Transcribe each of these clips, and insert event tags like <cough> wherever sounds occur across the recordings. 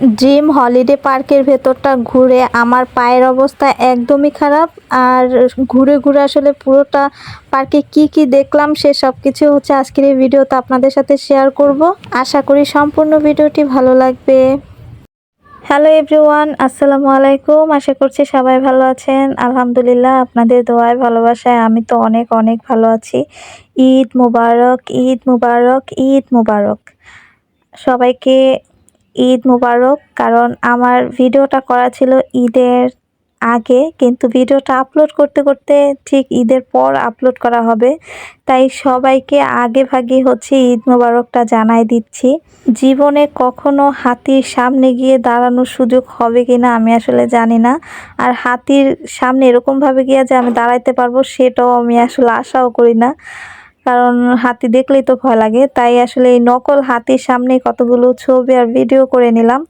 Dream holiday পার্কের ভেতরটা ঘুরে আমার পায়ের অবস্থা একদমই খারাপ। আর ঘুরে ঘুরে আসলে পুরোটা পার্কে কি কি দেখলাম সে সব কিছু হচ্ছে আজকের এই ভিডিওতে আপনাদের সাথে শেয়ার করব। আশা করি সম্পূর্ণ ভিডিওটি ভালো লাগবে। হ্যালো এভরিওয়ান, আসসালামু আলাইকুম। আশা করছি সবাই ভালো আছেন। আলহামদুলিল্লাহ, আপনাদের দোয়ায়, ভালোবাসায় আমি তো অনেক অনেক ভালো আছি। ঈদ মুবারক ঈদ মুবারক ঈদ মুবারক। সবাইকে ঈদ মুবারক, কারণ আমার ভিডিওটা করা ছিল ঈদের আগে, কিন্তু ভিডিওটা আপলোড করতে করতে ঠিক ঈদের পর আপলোড করা হবে। তাই সবাইকে আগে ভাগে হচ্ছে ঈদ মোবারকটা জানাই দিচ্ছি। জীবনে কখনো হাতির সামনে গিয়ে দাঁড়ানোর সুযোগ হবে কিনা আমি আসলে জানি না। আর হাতির সামনে এরকমভাবে গিয়ে যে আমি দাঁড়াইতে পারব, সেটাও আমি আসলে আশাও করি না। কারণ হাতি দেখলেই তো ভয় লাগে। তাই আসলে এই নকল হাতির সামনে কতগুলো ছবি আর ভিডিও করে নিলাম।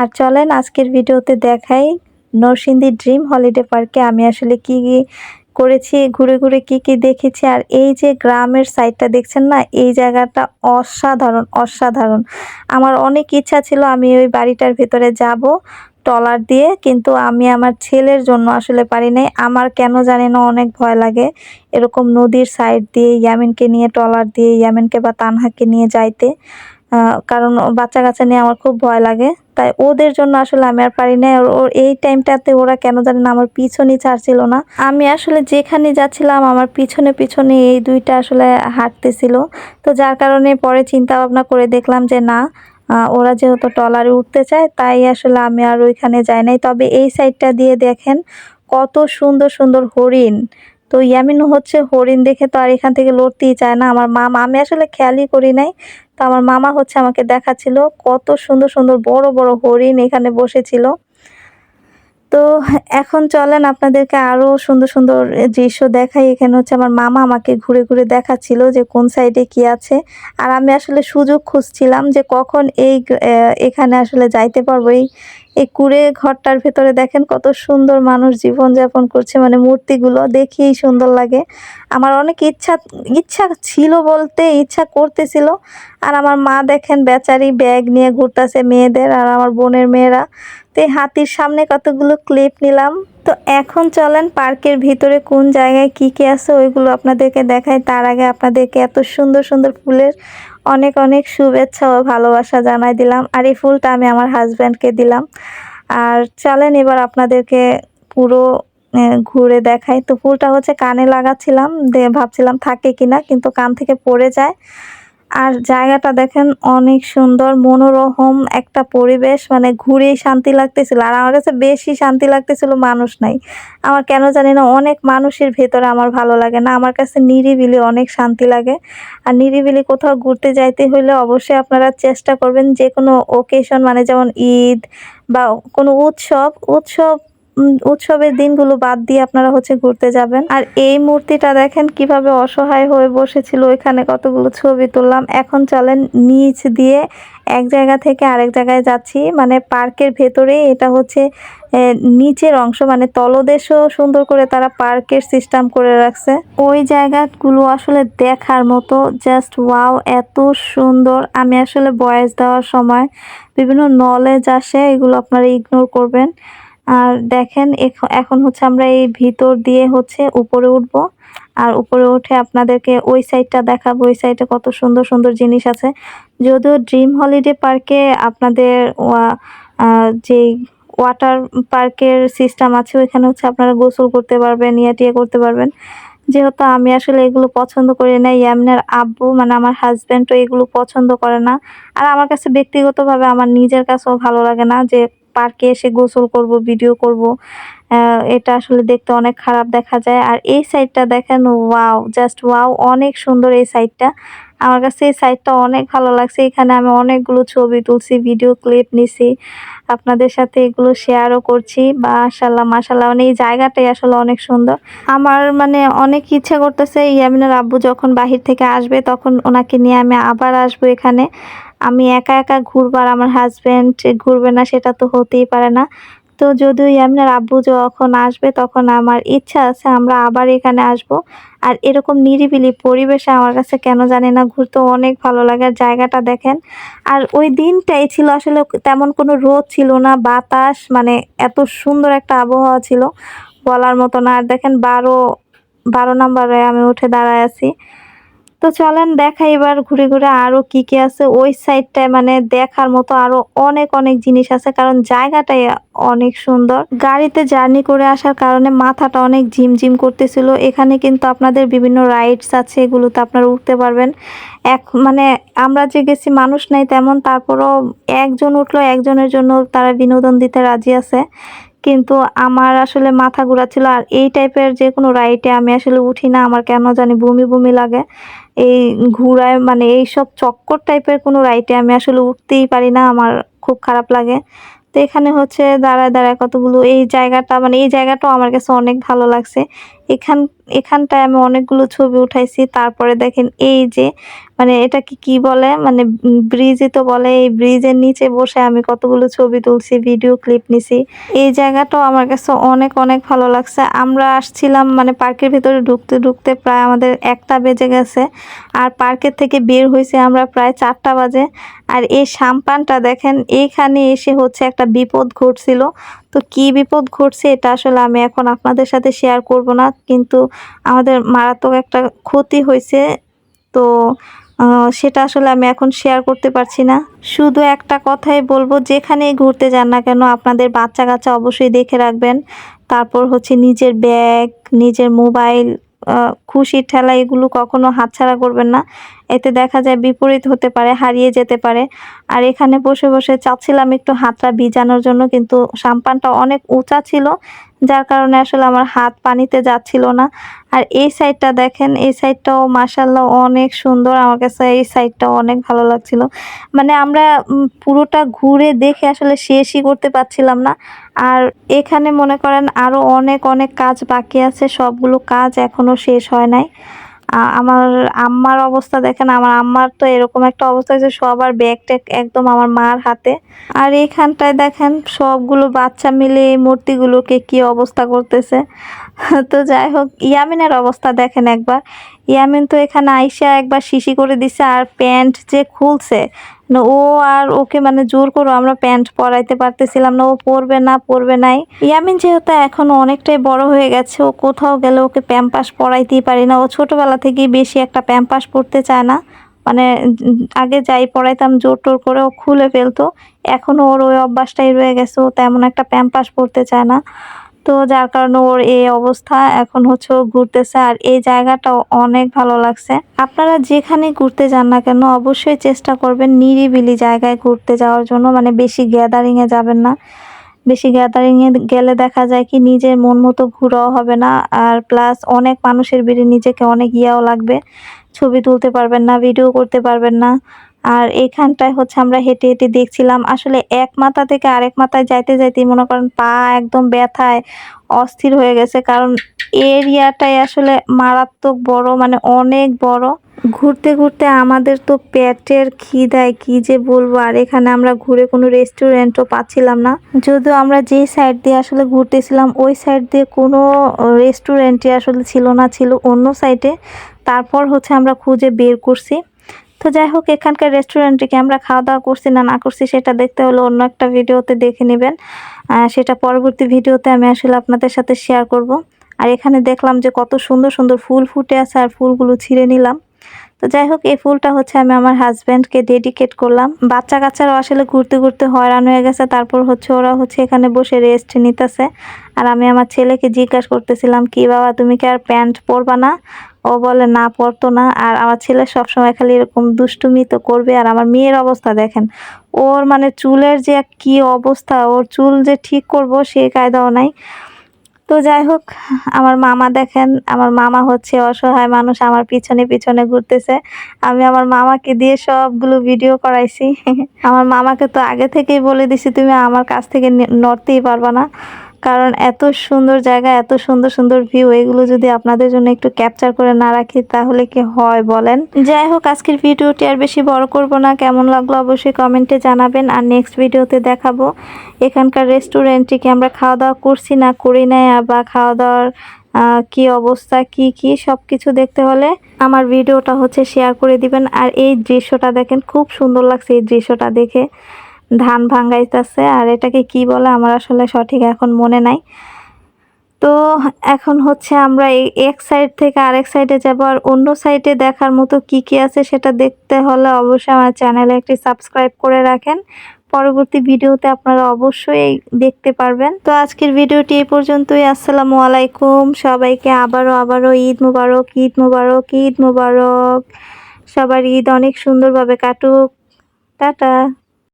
আর চলেন আজকের ভিডিওতে দেখাই নরসিংদী ড্রিম হলিডে পার্কে আমি আসলে কি কি করেছি, ঘুরে ঘুরে কি কি দেখেছি। আর এই যে গ্রামের সাইডটা দেখছেন না, এই জায়গাটা অসাধারণ অসাধারণ। আমার অনেক ইচ্ছা ছিল আমি ওই বাড়িটার ভেতরে যাব। ট্রলার দিয়ে, কিন্তু আমি আমার ছেলের জন্য আসলে পারি নাই। আমার কেন জানি না, অনেক ভয় লাগে। এরকম নদীর সাইড দিয়ে ইয়ামিনকে নিয়ে ট্রলার দিয়ে ইয়ামিনকে বা তানহাকে নিয়ে যাইতে। কারণ বাচ্চা কাচ্চা নিয়ে আমার খুব ভয় লাগে। তাই ওদের জন্য আসলে আমি আর পারি না ওর এই টাইমটাতে ওরা কেন জানি না আমার পিছনই ছাড়ছিল না। আমি আসলে যেখানে যাচ্ছিলাম, আমার পিছনে পিছনে এই দুইটা আসলে হাঁটতেছিল। তো যার কারণে পরে চিন্তা ভাবনা করে দেখলাম যে না ওরা যেহেতু টলারে উঠতে চায়, তাই আসলে আমি আর ওইখানে যাই নাই। তবে এই সাইডটা দিয়ে দেখেন কত সুন্দর সুন্দর হরিণ। তো ইয়ামিন হচ্ছে হরিণ দেখে তো আর এখান থেকে লড়তেই চায় না। আমার মামা, আমি আসলে খেয়ালই করি নাই। তো আমার মামা হচ্ছে আমাকে দেখাচ্ছিল কত সুন্দর সুন্দর বড় বড় হরিণ এখানে বসেছিল। তো এখন চলেন আপনাদেরকে আরও সুন্দর সুন্দর দৃশ্য দেখাই। এখানে হচ্ছে আমার মামা আমাকে ঘুরে ঘুরে দেখাচ্ছিল যে কোন সাইডে কি আছে। আর আমি আসলে সুযোগ খুঁজছিলাম যে কখন এই এখানে আসলে যাইতে পারব। এই এই কুড়ে ঘরটার ভেতরে দেখেন কত সুন্দর মানুষ জীবনযাপন করছে মানে মূর্তিগুলো দেখেই সুন্দর লাগে। আমার অনেক ইচ্ছা ইচ্ছা ছিল বলতে ইচ্ছা করতেছিল, আর আমার মা দেখেন বেচারি ব্যাগ নিয়ে ঘুরতেছে মেয়েদের আর আমার বোনের মেয়েরা। তো এই হাতির সামনে কতগুলো ক্লিপ নিলাম। তো এখন চলেন পার্কের ভিতরে কোন জায়গায় কি কি আছে, ওইগুলো আপনাদেরকে দেখাই। তার আগে আপনাদেরকে এত সুন্দর সুন্দর ফুলের অনেক অনেক শুভেচ্ছা ও ভালোবাসা জানাই দিলাম। আর এই ফুলটা আমি আমার হাজব্যান্ডকে দিলাম। আর চলেন এবার আপনাদেরকে পুরো ঘুরে দেখাই। তো ফুলটা হচ্ছে কানে লাগাচ্ছিলাম ভাবছিলাম থাকে কিনা, কিন্তু কান থেকে পড়ে যায়। আর জায়গাটা দেখেন অনেক সুন্দর, মনোরম একটা পরিবেশ মানে ঘুরেই শান্তি লাগতেছিল। আর আমার কাছে বেশি শান্তি লাগতেছিল মানুষ নাই। আমার কেন জানি না, অনেক মানুষের ভেতরে আমার ভালো লাগে না। আমার কাছে নিরিবিলি অনেক শান্তি লাগে। আর নিরিবিলি কোথাও ঘুরতে যাইতে হলে অবশ্যই আপনারা চেষ্টা করবেন যে কোনো ওকেশন মানে যেমন ঈদ বা কোনো উৎসব উৎসব উৎসবের দিনগুলো বাদ দিয়ে আপনারা হচ্ছে ঘুরতে যাবেন। আর এই মূর্তিটা দেখেন কীভাবে অসহায় হয়ে বসেছিল, ওইখানে কতগুলো ছবি তুললাম। এখন চলেন নিচ দিয়ে এক জায়গা থেকে আরেক জায়গায় যাচ্ছি। মানে পার্কের ভেতরেই এটা হচ্ছে নিচের অংশ। মানে তলদেশও সুন্দর করে তারা পার্কের সিস্টেম করে রাখছে। ওই জায়গাগুলো আসলে দেখার মতো, জাস্ট ওয়াও, এত সুন্দর। আমি আসলে বয়স দেওয়ার সময় বিভিন্ন নলেজ আসে, এগুলো আপনারা ইগনোর করবেন। আর দেখেন এখন হচ্ছে আমরা এই ভিতর দিয়ে হচ্ছে উপরে উঠব। আর উপরে উঠে আপনাদেরকে ওই সাইডটা দেখাবো। ওই সাইডে কত সুন্দর সুন্দর জিনিস আছে। যদিও ড্রিম হলিডে পার্কে আপনাদের যেই ওয়াটার পার্কের সিস্টেম আছে, ওইখানে হচ্ছে আপনারা গোসল করতে পারবেন ইয়া টিয়া করতে পারবেন। যেহেতু আমি আসলে এগুলো পছন্দ করি না, ইয়ামিনার আব্বু মানে আমার হাজব্যান্ডও এগুলো পছন্দ করে না। আর আমার কাছে ব্যক্তিগতভাবে আমার নিজের কাছেও ভালো লাগে না যে পার্কে এসে গোসল করব, ভিডিও করব। এটা আসলে দেখতে অনেক খারাপ দেখা যায়। আর এই সাইডটা দেখেন ওয়াও জাস্ট ওয়াও অনেক সুন্দর এই সাইডটা আমার কাছে এই সাইডটা অনেক ভালো লাগছে। এখানে আমি অনেকগুলো ছবি তুলছি ভিডিও ক্লিপ নিছি, আপনাদের সাথে এগুলো শেয়ারও করছি। বা মাশাল্লাহ মাশাল্লাহ মানে এই জায়গাটাই আসলে অনেক সুন্দর। আমার মানে অনেক ইচ্ছে করতেছে, ইয়ামিনের আব্বু যখন বাহির থেকে আসবে, তখন ওনাকে নিয়ে আমি আবার আসব এখানে। আমি একা একা ঘুরবার আমার হাজবেন্ড ঘুরবে না সেটা তো হতেই পারে না। তো যদিও ইয়ামিনের আব্বু যখন আসবে তখন আমার ইচ্ছা আছে আমরা আবার এখানে আসব। আর এরকম নিরিবিলি পরিবেশে আমার কাছে কেন জানি না, ঘুরতে অনেক ভালো লাগে। আর জায়গাটা দেখেন, আর ওই দিনটাই ছিল আসলে তেমন কোনো রোদ ছিল না, বাতাস মানে এত সুন্দর একটা আবহাওয়া ছিল বলার মতো না। আর দেখেন বারো বারো নম্বরে আমি উঠে দাঁড়ায় আছি। তো চলেন দেখাই এবার ঘুরে ঘুরে আরও কি কি আছে। ওই সাইডটায় মানে দেখার মতো আরও অনেক অনেক জিনিস আছে, কারণ জায়গাটাই অনেক সুন্দর। গাড়িতে জার্নি করে আসার কারণে মাথাটা অনেক ঝিমঝিম করতেছিল। এখানে কিন্তু আপনাদের বিভিন্ন রাইডস আছে, এগুলোতে আপনারা উঠতে পারবেন। এক মানে আমরা যে গেছি মানুষ নাই তেমন, তারপরও একজন উঠল, একজনের জন্য তারা বিনোদন দিতে রাজি আছে। কিন্তু আমার আসলে মাথা ঘোরাচ্ছিল আর এই টাইপের যে কোনো রাইটে আমি আসলে উঠি না, আমার কেন জানি বমি বমি লাগে। এই ঘুরায় মানে এই সব চক্কর টাইপের কোনো রাইটে আমি আসলে উঠতেই পারি না, আমার খুব খারাপ লাগে। তো এখানে হচ্ছে দাঁড়ায় দাঁড়ায় কতগুলো, এই জায়গাটা মানে এই জায়গাটাও আমার কাছে অনেক ভালো লাগছে। এখান, এখানটায় আমি অনেকগুলো ছবি উঠাইছি। তারপরে দেখেন এই যে মানে এটা কি বলে? মানে ব্রিজই তো বলে, এই ব্রিজের নিচে বসে আমি কতগুলো ছবি তুলছি, ভিডিও ক্লিপ নিছি। এই জায়গাটাও আমার কাছে অনেক অনেক ভালো লাগছে। আমরা আসছিলাম মানে পার্কের ভিতরে ঢুকতে ঢুকতে প্রায় আমাদের একটা বেজে গেছে। আর পার্কের থেকে বের হয়েছে আমরা প্রায় চারটা বাজে। আর এই সাম্পানটা দেখেন এইখানে এসে হচ্ছে একটা বিপদ ঘটছিল। তো কি বিপদ ঘটছে এটা আসলে আমি এখন আপনাদের সাথে শেয়ার করব না। কিন্তু আমাদের মারাত্মক একটা ক্ষতি হয়েছে। তো সেটা আসলে আমি এখন শেয়ার করতে পারছি না। শুধু একটা কথাই বলব, যেখানেই ঘুরতে যান না কেন আপনাদের বাচ্চা কাচ্চা অবশ্যই দেখে রাখবেন। তারপর হচ্ছে নিজের ব্যাগ নিজের মোবাইল খুশির ঠেলা এগুলো কখনো হাতছাড়া করবেন না। এতে দেখা যায় বিপরীত হতে পারে, হারিয়ে যেতে পারে। আর এখানে বসে বসে চাচ্ছিলাম একটু হাতটা ভিজানোর জন্য, কিন্তু সাম্পানটা অনেক উঁচা ছিল, যার কারণে আসলে আমার হাত পানিতে যাচ্ছিল না। আর এই সাইডটা দেখেন, এই সাইডটাও মাসাল্লাহ অনেক সুন্দর। আমার কাছে এই সাইডটাও অনেক ভালো লাগছিল। মানে আমরা পুরোটা ঘুরে দেখে আসলে শেষই করতে পারছিলাম না। আর এখানে মনে করেন আরও অনেক অনেক কাজ বাকি আছে। সবগুলো কাজ এখনও শেষ হয় নাই। আমার আম্মার অবস্থা দেখেন, আমার আম্মার তো এরকম একটা অবস্থা হয়েছে, সবার ব্যাগ ট্যাগ একদম আমার মার হাতে। আর এখানটায় দেখেন, সবগুলো বাচ্চা মিলে এই মূর্তিগুলোকে কি অবস্থা করতেছে। <laughs> তো যাই হোক, ইয়ামিনের অবস্থা দেখেন একবার। ইয়ামিন তো এখানে আইসা একবার শিশি করে দিছে আর প্যান্ট যে খুলছে ও আর ওকে মানে জোর করে আমরা প্যান্ট পরাইতে পারতেছিলাম না, ও পরবে না, পরবে নাই। ইয়ামিন যেহেতু এখন অনেকটাই বড় হয়ে গেছে, ও কোথাও গেলে ওকে প্যাম্পাস পরাইতেই পারি না। ও ছোটবেলা থেকেই বেশি একটা প্যাম্পাস পরতে চায় না। মানে আগে যাই পড়াইতাম জোর টোর করে ও খুলে ফেলতো, এখনও ওর ওই অভ্যাসটাই রয়ে গেছে, ও তেমন একটা প্যাম্পাস পরতে চায় না। তো যার কারণে ওর এই অবস্থা এখন হচ্ছে ও ঘুরতেছে আর এই জায়গাটাও অনেক ভালো লাগছে। আপনারা যেখানে ঘুরতে যান না কেন অবশ্যই চেষ্টা করবেন নিরিবিলি জায়গায় ঘুরতে যাওয়ার জন্য মানে বেশি গ্যাদারিংয়ে যাবেন না। বেশি গ্যাদারিংয়ে গেলে দেখা যায় কি নিজের মন মতো ঘুরাও হবে না আর প্লাস অনেক মানুষের ভিড়ে নিজেকে অনেক ইয়াও লাগবে। ছবি তুলতে পারবেন না ভিডিও করতে পারবেন না। আর এখানটায় হচ্ছে আমরা হেঁটে হেঁটে দেখছিলাম, আসলে এক মাথা থেকে আরেক মাথায় যাইতে যাইতে মনে করেন পা একদম ব্যথায় অস্থির হয়ে গেছে, কারণ এরিয়াটাই আসলে মারাত্মক বড় মানে অনেক বড়। ঘুরতে ঘুরতে আমাদের তো পেটের খিদায় কি যে বলব, আর এখানে আমরা ঘুরে কোনো রেস্টুরেন্টও পাচ্ছিলাম না। যদিও আমরা যে সাইড দিয়ে আসলে ঘুরতেছিলাম, ওই সাইড দিয়ে কোনো রেস্টুরেন্টই আসলে ছিল না, ছিল অন্য সাইডে তারপর হচ্ছে আমরা খুঁজে বের করছি। তো যাই হোক, এখানকার রেস্টুরেন্টে কি আমরা খাওয়া দাওয়া করছি না না করছি সেটা দেখতে হলে অন্য একটা ভিডিওতে দেখে নেবেন। সেটা পরবর্তী ভিডিওতে আমি আসলে আপনাদের সাথে শেয়ার করব। আর এখানে দেখলাম যে কত সুন্দর সুন্দর ফুল ফুটে আছে আর ফুলগুলো ছিঁড়ে নিলাম। তো যাই হোক, এই ফুলটা হচ্ছে আমি আমার হাজব্যান্ডকে ডেডিকেট করলাম। বাচ্চা কাচ্চারাও আসলে ঘুরতে ঘুরতে হয়রান হয়ে গেছে। তারপর হচ্ছে ওরা হচ্ছে এখানে বসে রেস্ট নিতেছে। আর আমি আমার ছেলেকে জিজ্ঞাসা করতেছিলাম, কি বাবা, তুমি কি আর প্যান্ট পরবা না? ও বলে, না, পড়তো না। আর আমার ছেলে সবসময় খালি এরকম দুষ্টুমি তো করবে। আর আমার মেয়ের অবস্থা দেখেন, ওর মানে চুলের যে কি অবস্থা, ওর চুল যে ঠিক করব সে কায়দাও নাই। তো যাই হোক, আমার মামা দেখেন, আমার মামা হচ্ছে অসহায় মানুষ, আমার পিছনে পিছনে ঘুরতেছে। আমি আমার মামাকে দিয়ে সবগুলো ভিডিও করাইছি। <laughs> আমার মামাকে তো আগে থেকেই বলে দিছি, তুমি আমার কাছ থেকে নড়তেই পারবা না। কারণ এত সুন্দর জায়গা, এত সুন্দর সুন্দর ভিউ এগুলো যদি আপনাদের জন্য একটু ক্যাপচার করে না রাখি, তাহলে কি হয় বলেন? যাই হোক, আজকের ভিডিওটি আর বেশি বড় করব না। কেমন লাগল অবশ্যই কমেন্টে জানাবেন। আর নেক্সট ভিডিওতে দেখাবো এখানকার রেস্টুরেন্টে কি আমরা খাওয়া দাওয়া করছি না করি নাই, বা খাওয়া দাওয়ার কি অবস্থা, কি কি সব কিছু দেখতে হলে আমার ভিডিওটা হচ্ছে শেয়ার করে দিবেন। আর এই দৃশ্যটা দেখেন, খুব সুন্দর লাগছে এই দৃশ্যটা দেখে। ধান ভাঙ্গাইতেছে আর এটাকে কি বলে আমার আসলে সঠিক এখন মনে নাই। তো এখন হচ্ছে আমরা এক সাইড থেকে আরেক সাইডে যাব, আর অন্য সাইডে দেখার মতো কি কি আছে সেটা দেখতে হলে অবশ্যই আমার চ্যানেলে একটি সাবস্ক্রাইব করে রাখেন। পরবর্তী ভিডিওতে আপনারা অবশ্যই দেখতে পারবেন। তো আজকের ভিডিওটি এই পর্যন্তই। আসসালামু আলাইকুম। সবাইকে আবারও আবারও ঈদ মুবারক ঈদ মুবারক ঈদ মুবারক। সবার ঈদ অনেক সুন্দরভাবে কাটুক। টাটা।